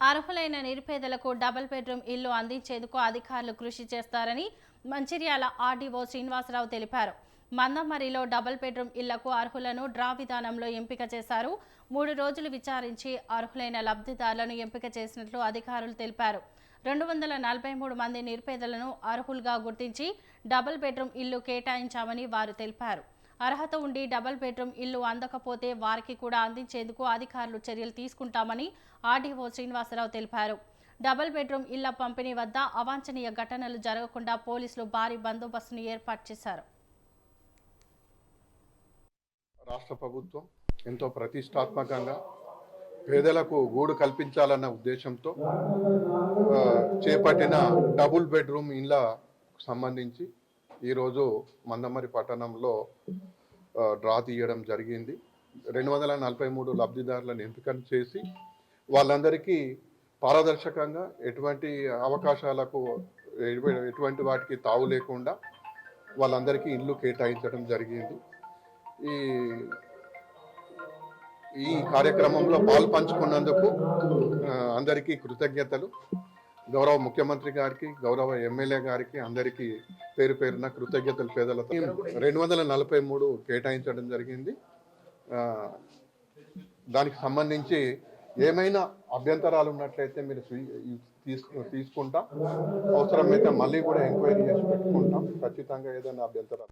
అర్హులైన నిరుపేదలకు double bedroom ఇల్లు అందించేందుకు అధికారులు కృషి చేస్తారని మంచిర్యాల ఆర్డీఓ శ్రీనివాసరావు తెలిపారు. మందమరిలో డబుల్ బెడ్రూమ్ ఇళ్ళకు అర్హులను డ్రా విధానంలో ఎంపిక చేశారు. మూడు రోజులు విచారించి అర్హులైన లబ్ధిదారులను ఎంపిక చేసినట్లు అధికారులు తెలిపారు. రెండు వందల నలభై మూడు మంది నిరుపేదలను అర్హులుగా గుర్తించి డబుల్ బెడ్రూమ్ ఇల్లు కేటాయించామని వారు తెలిపారు. అర్హత ఉండి డబుల్ బెడ్రూమ్ ఇల్లు అందకపోతే వారికి కూడా అందించేందుకు అధికారులు చర్యలు తీసుకుంటామని ఆర్డీఓ శ్రీనివాసరావు తెలిపారు. డబుల్ బెడ్రూమ్ ఇళ్ళ పంపిణీ వద్ద అవాంఛనీయ ఘటనలు జరగకుండా పోలీసులు భారీ బందోబస్తును ఏర్పాటు చేశారు. రాష్ట్ర ప్రభుత్వం ఎంతో ప్రతిష్టాత్మకంగా పేదలకు గూడు కల్పించాలన్న ఉద్దేశంతో చేపట్టిన డబుల్ బెడ్రూమ్ ఇళ్ళ సంబంధించి ఈరోజు మందమరి పట్టణంలో డ్రా తీయడం జరిగింది. రెండు వందల నలభై మూడు లబ్ధిదారులను ఎంపిక చేసి వాళ్ళందరికీ పారదర్శకంగా ఎటువంటి అవకాశాలకు ఎటువంటి వాటికి తావు లేకుండా వాళ్ళందరికీ ఇల్లు కేటాయించడం జరిగింది. ఈ ఈ కార్యక్రమంలో పాలు పంచుకున్నందుకు అందరికీ కృతజ్ఞతలు. గౌరవ ముఖ్యమంత్రి గారికి గౌరవ ఎమ్మెల్యే గారికి అందరికీ పేరు పేరున కృతజ్ఞతలు పేదలతో రెండు వందల నలభై మూడు కేటాయించడం జరిగింది. ఆ, దానికి సంబంధించి ఏమైనా అభ్యంతరాలు ఉన్నట్లయితే మీరు స్వీ- తీసుకు తీసుకుంటాం. అవసరమైతే మళ్ళీ కూడా ఎంక్వైరీ చేసి పెట్టుకుంటాం. ఖచ్చితంగా ఏదైనా అభ్యంతరాలు